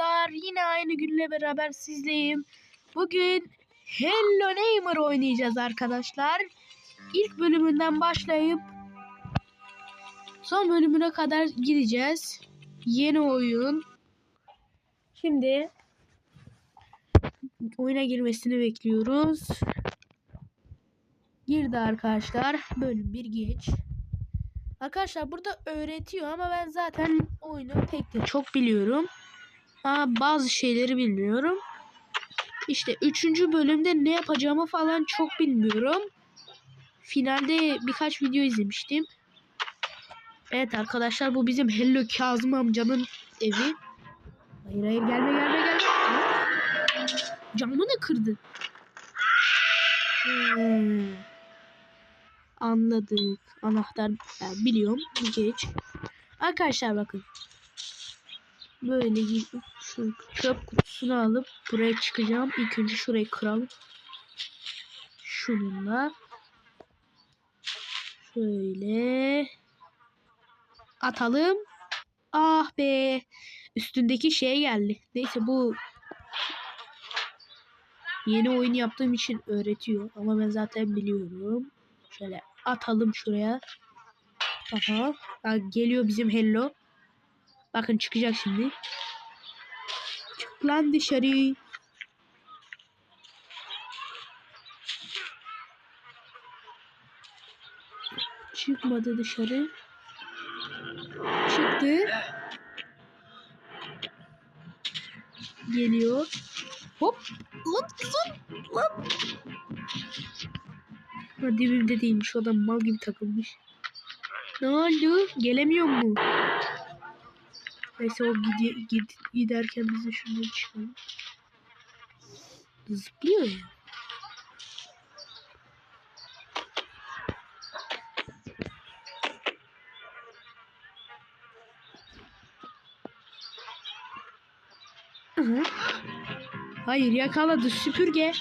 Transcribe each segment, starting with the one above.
arkadaşlar. Yine aynı günle beraber sizleyim. Bugün Hello Neighbor oynayacağız arkadaşlar. İlk bölümünden başlayıp son bölümüne kadar gideceğiz. Yeni oyun. Şimdi oyuna girmesini bekliyoruz. Girdi arkadaşlar. Bölüm bir geç. Arkadaşlar burada öğretiyor ama ben zaten oyunu pek de çok biliyorum. Ama bazı şeyleri bilmiyorum. İşte 3. bölümde ne yapacağımı falan çok bilmiyorum. Finalde birkaç video izlemiştim. Evet arkadaşlar bu bizim Hello Kazım amcanın evi. Hayır hayır gelme gelme gelme. Camını kırdı. Anladık. Anahtar yani biliyorum. Geç. Arkadaşlar bakın. Böyle şu çöp kutusunu alıp buraya çıkacağım. İlk önce şurayı kıralım. Şununla. Şöyle. Atalım. Ah be. Üstündeki şey geldi. Neyse bu yeni oyun yaptığım için öğretiyor. Ama ben zaten biliyorum. Şöyle atalım şuraya. Aha. Ha, geliyor bizim hello. Bakın çıkacak şimdi. Çık lan dışarı. Çıkmadı dışarı. Çıktı. Geliyor. Hop. Lan kızım. Lan. Ha dibimde değilmiş. O da mal gibi takılmış. Ne oldu? Gelemiyor mu? Neyse o gidi, gid, giderken biz de şuradan çıkalım. Zıplıyor ya. Hayır yakaladı süpürge.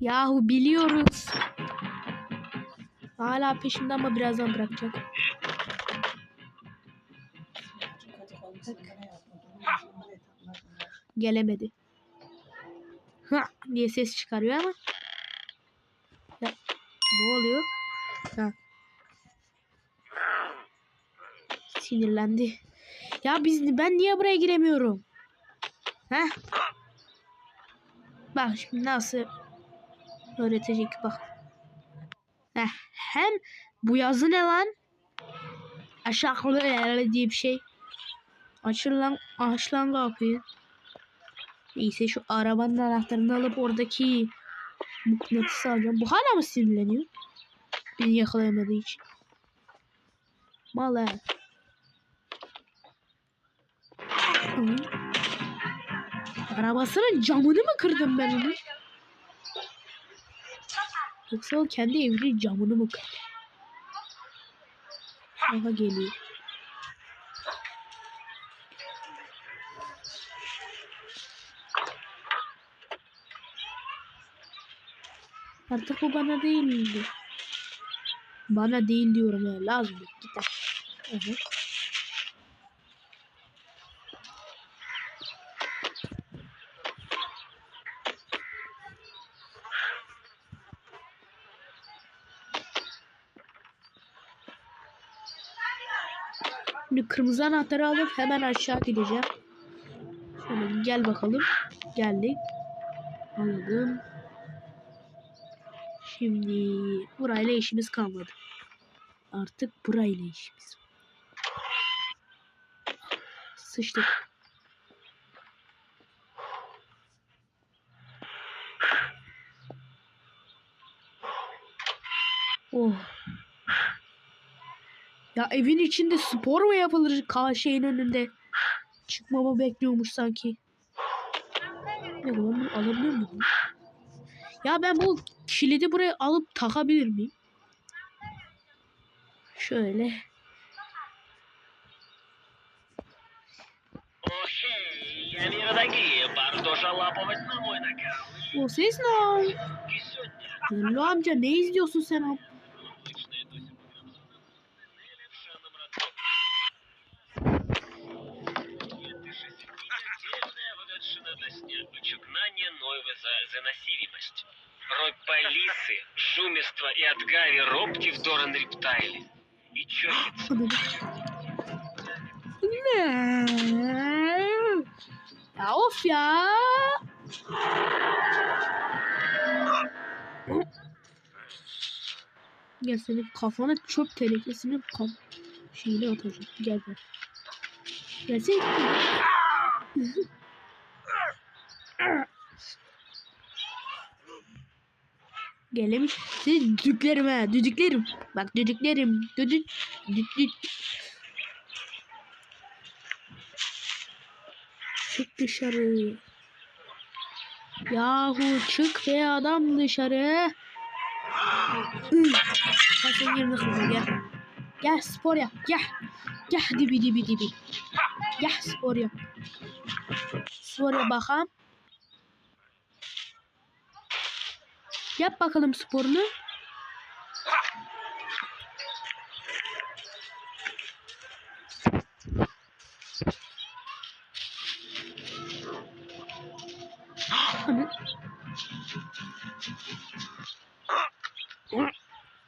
Yahu biliyoruz. Hala peşimde ama birazdan bırakacak. Gelemedi. Ha diye ses çıkarıyor ama. Ya, ne oluyor? Ha. Sinirlendi. Ya biz ben niye buraya giremiyorum? Heh. Bak şimdi nasıl öğretecek bak. Hem bu yazı ne lan? Aşağılı yerle diye bir şey. Açıl lan, aç lan kapıyı. Neyse şu arabanın anahtarını alıp oradaki mıknatısı alacağım. Bu hala mı sinirleniyor? Beni yakalayamadığı için. Mal he. Arabasının camını mı kırdım ben onu? Yoksa o kendi evinin camını mı kırdı? Aha geliyor. Artık bu bana değildi. Bana değil diyorum ya. Lazım. Git. Aha. Şimdi kırmızı anahtarı alıp hemen aşağı gideceğim. Şöyle gel bakalım. Geldik. Anladım. Şimdi burayla işimiz kalmadı. Artık burayla işimiz. Sıçtık. Oh. Ya evin içinde spor mu yapılır Ka şeyin önünde? Çıkmamı bekliyormuş sanki. Ya lan bu alabilir miyim? Ya ben bu kilidi buraya alıp takabilir miyim? Şöyle. O ses ne? Lülü amca ne izliyorsun sen? и от Гави Робки в Доран Рептайли. И чохится. Ne? Ya of ya. Gel senin kafana çöp tenekesini kap şeyini atacağım. Gel gel. Gel Gelemiş. Sizi düdüklerim ha. Bak düdüklerim. Düdük. Düdük. Çık dışarı. Yahu çık be adam dışarı. Senin yerine kızım gel. Gel spor yap. Gel. Gel dibi dibi dibi. Gel spor yap. Spor yap bakalım. Yap bakalım sporunu.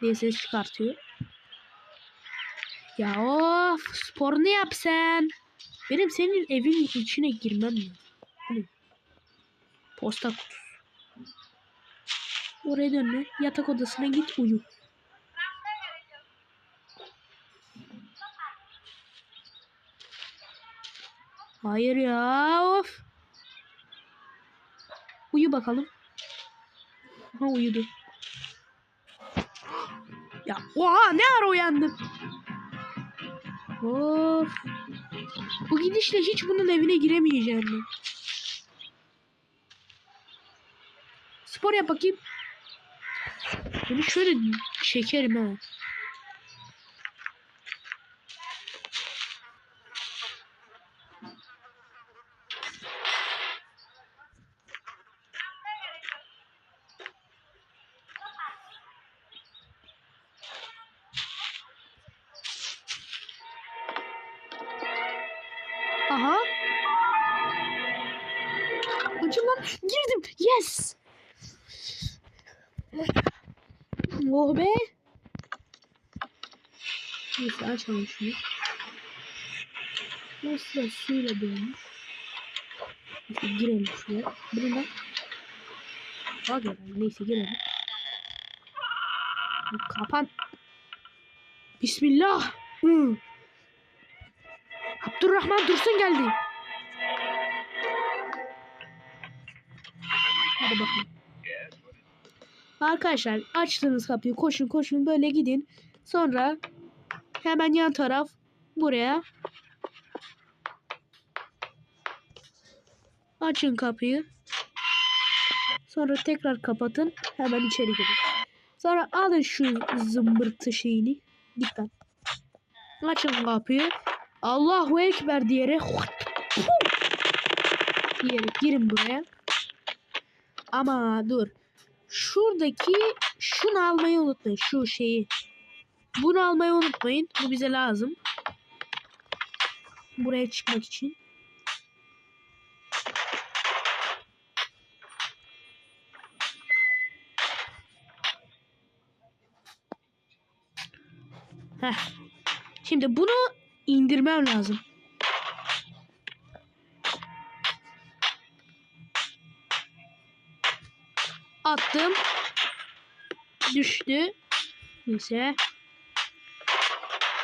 Diye ses çıkartıyor. Ya of sporunu yap sen. Benim senin evin içine girmem ne? Posta kutusu. Oraya dönme. Yatak odasına git uyu. Hayır ya of. Uyu bakalım. Ha uyudu. Ya oha ne ara uyandım. Of. Bu gidişle hiç bunun evine giremeyeceğim. Spor yap bakayım. Bunu şöyle çekerim ha. Aha. Lan. Girdim. Yes. Oh be. Neyse açalım şunu. Nasıl suyla dolmuş. Neyse girelim şuraya. Bunu da. Bak ya neyse girelim. Kapan. Bismillah. Hı. Abdurrahman Dursun geldi. Hadi bakalım. Arkadaşlar açtığınız kapıyı koşun koşun böyle gidin. Sonra hemen yan taraf buraya. Açın kapıyı. Sonra tekrar kapatın. Hemen içeri girin. Sonra alın şu zımbırtı şeyini. Dikkat. Açın kapıyı. Allahu Ekber diyerek diyerek girin buraya. Ama dur. Şuradaki şunu almayı unutmayın. Şu şeyi. Bunu almayı unutmayın. Bu bize lazım. Buraya çıkmak için. Heh. Şimdi bunu indirmem lazım. Attım. Düştü. Neyse.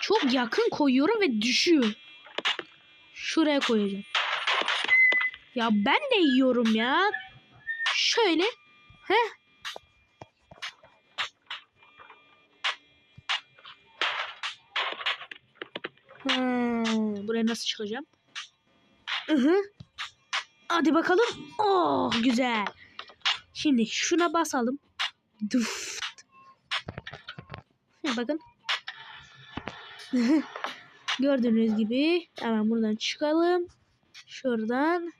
Çok yakın koyuyorum ve düşüyor. Şuraya koyacağım. Ya ben de yiyorum ya. Şöyle. Heh. Hmm, buraya nasıl çıkacağım? Hı Hadi bakalım. Oh güzel. Şimdi şuna basalım. Duf. Bakın. Gördüğünüz gibi hemen buradan çıkalım. Şuradan.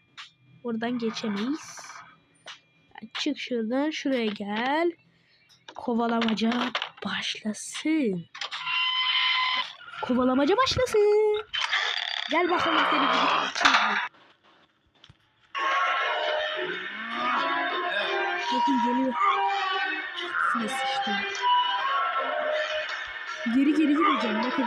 Buradan geçemeyiz. Çık şuradan. Şuraya gel. Kovalamaca başlasın. Kovalamaca başlasın. Gel bakalım seni Bakın geliyor. Size sıçtım. Geri geri gideceğim bakın.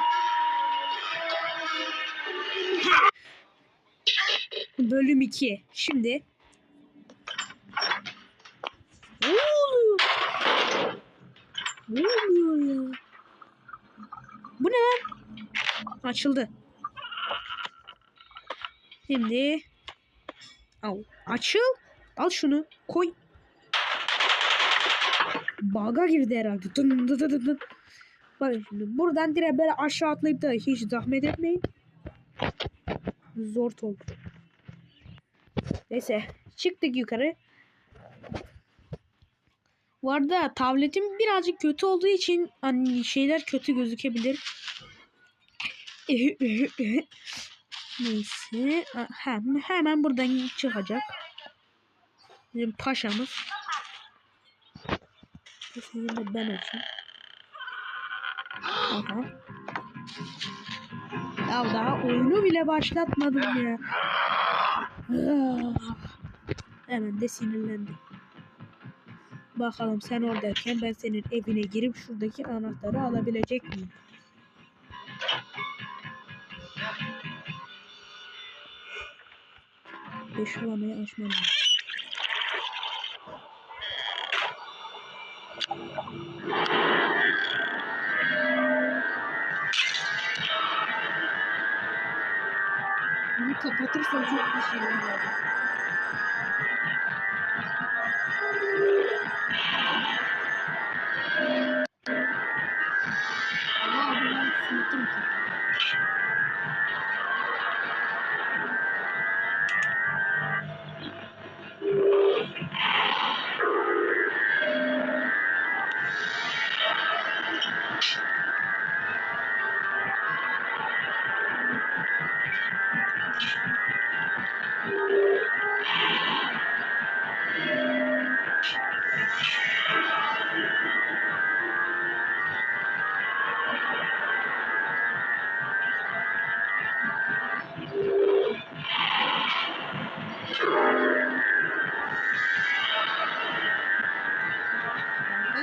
Bölüm 2. Şimdi. Ne oluyor? Ne oluyor ya? Bu ne? Açıldı. Şimdi. Al. Açıl. Al şunu. Koy. Baga girdi herhalde. Dın dı dı dı dı. Bakın şimdi buradan direkt böyle aşağı atlayıp da hiç zahmet etmeyin. Zor oldu. Neyse çıktık yukarı. Bu arada tabletim birazcık kötü olduğu için hani şeyler kötü gözükebilir. Neyse hem, hemen buradan çıkacak. Bizim paşamız. Sefer de ben açayım. Aha. Ya daha oyunu bile başlatmadım ya. Ah. Hemen de sinirlendim. Bakalım sen oradayken ben senin evine girip şuradaki anahtarı alabilecek miyim? Vanayı açmam lazım. Bunu kapatırsam çok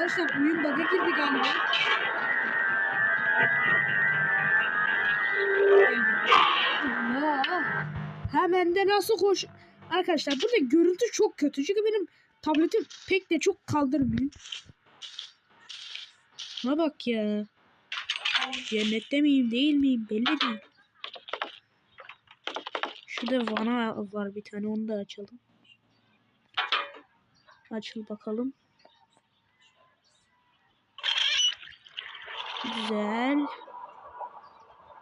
Arkadaşlar oyun bug'a girdi galiba. Hemen de nasıl koş... Arkadaşlar burada görüntü çok kötü. Çünkü benim tabletim pek de çok kaldırmıyor. Şuna bak ya. Cennette miyim değil miyim belli değil. Şurada vana var bir tane onu da açalım. Açıl bakalım. Güzel.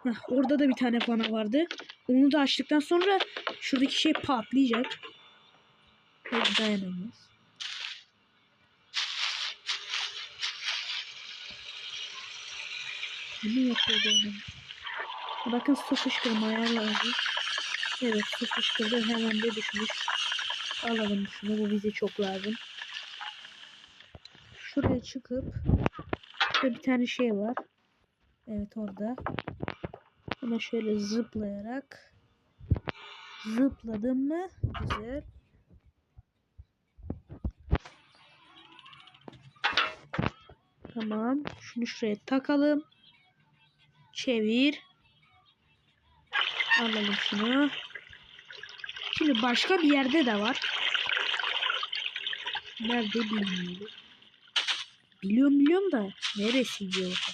Heh, orada da bir tane vana vardı. Onu da açtıktan sonra şuradaki şey patlayacak. Hiç dayanamaz. Ne yapıyordu adam? Bakın su fışkırma ayarlandı. Evet su fışkırdı hemen de düşmüş. Alalım şunu bu bize çok lazım. Şuraya çıkıp Burada bir tane şey var. Evet orada. Buna şöyle zıplayarak zıpladım mı? Güzel. Tamam. Şunu şuraya takalım. Çevir. Alalım şunu. Şimdi başka bir yerde de var. Nerede bilmiyorum. Biliyorum biliyorum da neresi diyor.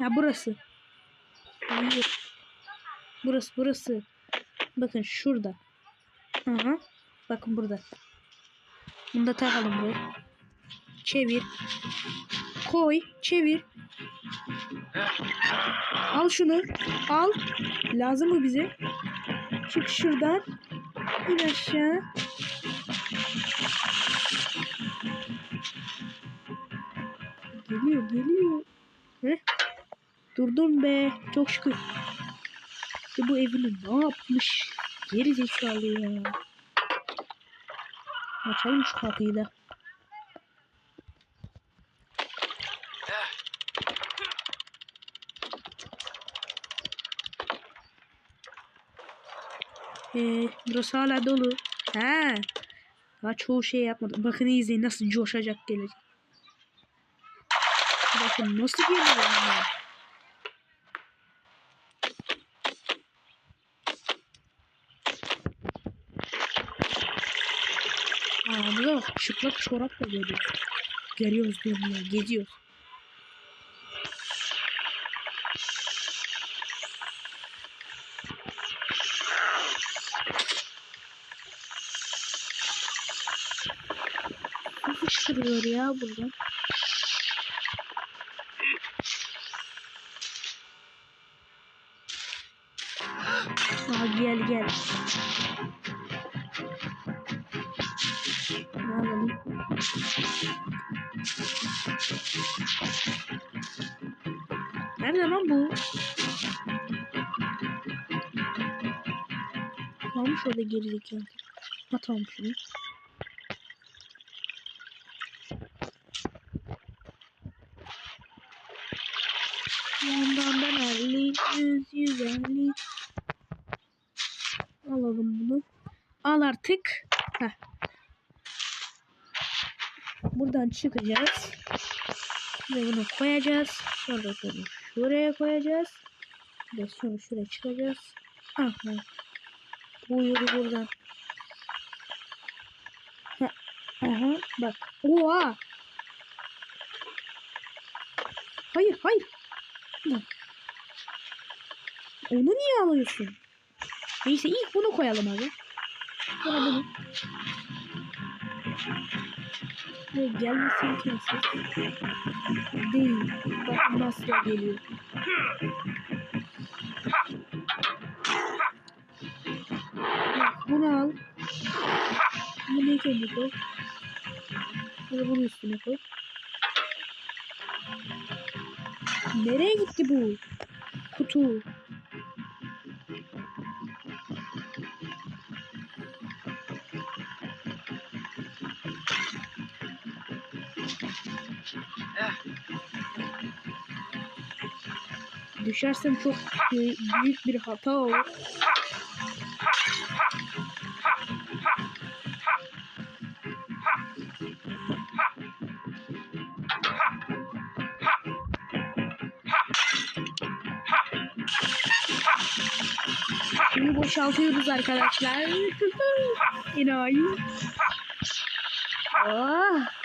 Ya burası. Burası burası. Bakın şurada. Aha. Bakın burada. Bunu da takalım buraya. Çevir. Koy. Çevir. Al şunu. Al. Lazım mı bize? Çık şuradan. İn aşağı. Geliyor geliyor. Heh. Durdum be. Çok şükür. İşte bu evini ne yapmış? Geri zekalı ya. Açalım şu kapıyı da. Ee, burası hala dolu. He. Daha çoğu şey yapmadım. Bakın izleyin nasıl coşacak gelecek. Bakın nasıl geliyor ama. Aa bu da bak, çıplak çorap da geliyor. Görüyoruz diyorum ya geziyoruz. Su fışkırıyor ya buradan. Aa, gel gel. Ne alalım? Nerede lan bu? Kalmış orada gerizekalı. Ha tamam şunu. 100, 150. Alalım bunu. Al artık. Heh. Buradan çıkacağız. Ve bunu koyacağız. Sonra bunu şuraya koyacağız. Ve sonra şuraya çıkacağız. Aha. Buyur buradan. Heh. Aha bak. Oha. Hayır hayır. Bak. Onu niye alıyorsun? Neyse ilk bunu koyalım abi. Sonra bunu. Ve gelmesin kimse. Değil. Bakın nasıl geliyor. Bak bunu al. Bunu ilk önce koy. Sonra bunu üstüne koy. Nereye gitti bu? Kutu. Düşersem çok büyük bir hata olur. Şimdi boşaltıyoruz arkadaşlar. İnayi. Ah.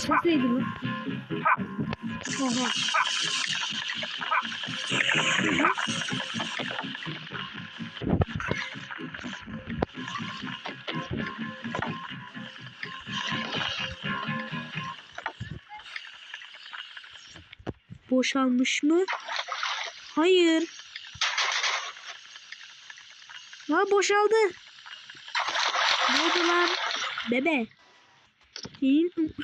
Ses neydi. Boşalmış mı? Hayır. Ha boşaldı. Ne oldu lan? Bebe. Senin...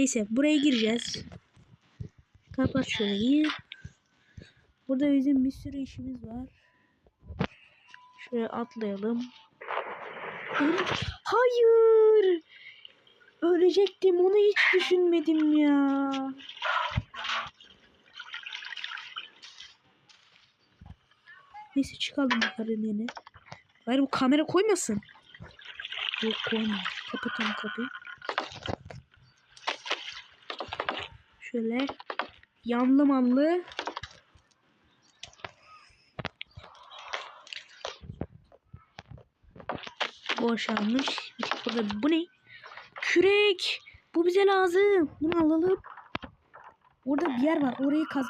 Neyse buraya gireceğiz. Kapat şurayı. Burada bizim bir sürü işimiz var. Şuraya atlayalım. Hayır. Ölecektim onu hiç düşünmedim ya. Neyse çıkalım yukarı yine. Hayır bu kamera koymasın. Yok koyma. Kapatalım kapıyı. Şöyle yanlı manlı boşalmış. Bu ne? Kürek. Bu bize lazım. Bunu alalım. Orada bir yer var. Orayı kaz...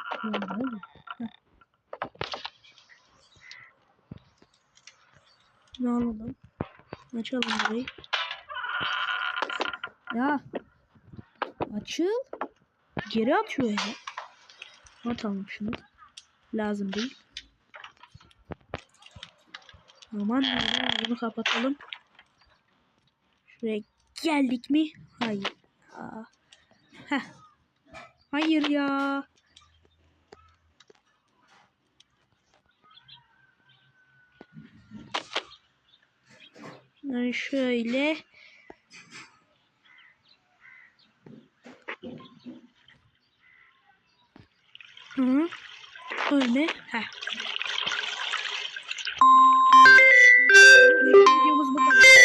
Ne alalım? Açalım burayı. Ya. Açıl. Geri atıyor ya. Atalım şunu. Lazım değil. Aman bunu kapatalım. Şuraya geldik mi? Hayır. Aa. Heh. Hayır ya. Yani şöyle. Hı -hı. Öyle. Heh. Videomuz bu kadar.